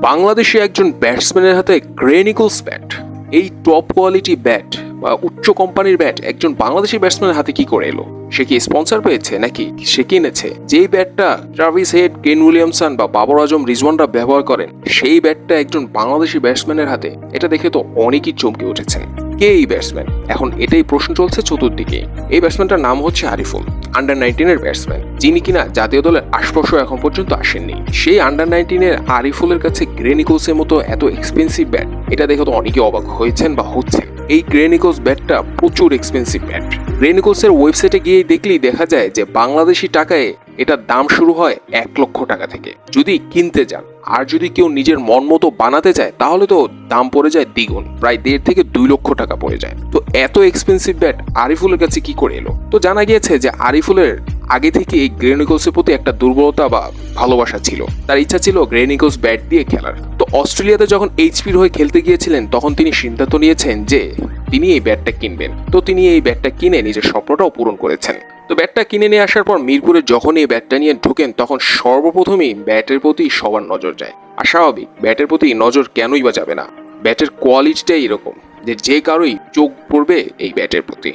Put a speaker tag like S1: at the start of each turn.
S1: বাংলাদেশে একজন ব্যাটসম্যানের হাতে গ্রেনিকলস ব্যাট এই টপ কোয়ালিটি ব্যাট বা উচ্চ কোম্পানির ব্যাট একজন বাংলাদেশি ব্যাটসম্যানের হাতে কি করে এলো? সে কি স্পন্সর পেয়েছে নাকি সে কিনেছে? যেই ব্যাটটা ট্রাভিস হেড কেন উইলিয়ামসন বা বাবর আজম রিজওয়ানরা ব্যবহার করেন, সেই ব্যাটটা একজন বাংলাদেশি ব্যাটসম্যানের হাতে। এটা দেখে তো অনেকই চমকে উঠেছেন কে এই ব্যাটসম্যান এখন এটাই প্রশ্ন চলছে চতুর্দিকে। এই ব্যাটসম্যানটার নাম হচ্ছে আরিফুল আন্ডার নাইনটিনের ব্যাটসম্যান যিনি কিনা জাতীয় দলের আশপাশও এখন পর্যন্ত আসেননি। সেই আন্ডার নাইনটিনের আরিফুলের কাছে গ্রে নিকোলসের মতো এত এক্সপেন্সিভ ব্যাট এটা দেখে তো অনেকে অবাক হয়েছেন বা হচ্ছেন। এই গ্রে নিকোলস ব্যাটটা প্রচুর এক্সপেন্সিভ ব্যাট গ্রে নিকোলসের ওয়েবসাইটে গিয়ে দেখলেই দেখা যায় যে বাংলাদেশি টাকায় এটার দাম শুরু হয় এক লক্ষ টাকা থেকে। যদি কিনতে যান আর যদি কেউ নিজের মন মতো বানাতে চায়, তাহলে তো দাম পড়ে যায় দ্বিগুণ, প্রায় দেড় থেকে দুই লক্ষ টাকা পড়ে যায়। তো এত এক্সপেন্সিভ ব্যাট আরিফুলের কাছে কি করে এলো? তো জানা গিয়েছে যে আরিফুলের আগে থেকে এই গ্রেনিকলসের প্রতি একটা দুর্বলতা বা ভালোবাসা ছিল। তার ইচ্ছা ছিল গ্রেনিকলস ব্যাট দিয়ে খেলার। তো অস্ট্রেলিয়াতে যখন এইচপির হয়ে খেলতে গিয়েছিলেন, তখন তিনি সিদ্ধান্ত নিয়েছেন যে তিনি এই ব্যাটটা কিনবেন। তো তিনি এই ব্যাটটা কিনে নিজের স্বপ্নটাও পূরণ করেছেন। তো ব্যাটটা কিনে নিয়ে আসার পর মিরপুরে যখন এই ব্যাটটা নিয়ে ঢোকেন, তখন সর্বপ্রথমেই ব্যাটের প্রতি সবার নজর যায়। আর স্বাভাবিক ব্যাটের প্রতি নজর কেনই বা যাবে না। ব্যাটের কোয়ালিটিটাই এরকম যে যে কারোই চোখ পড়বে এই ব্যাটের প্রতি।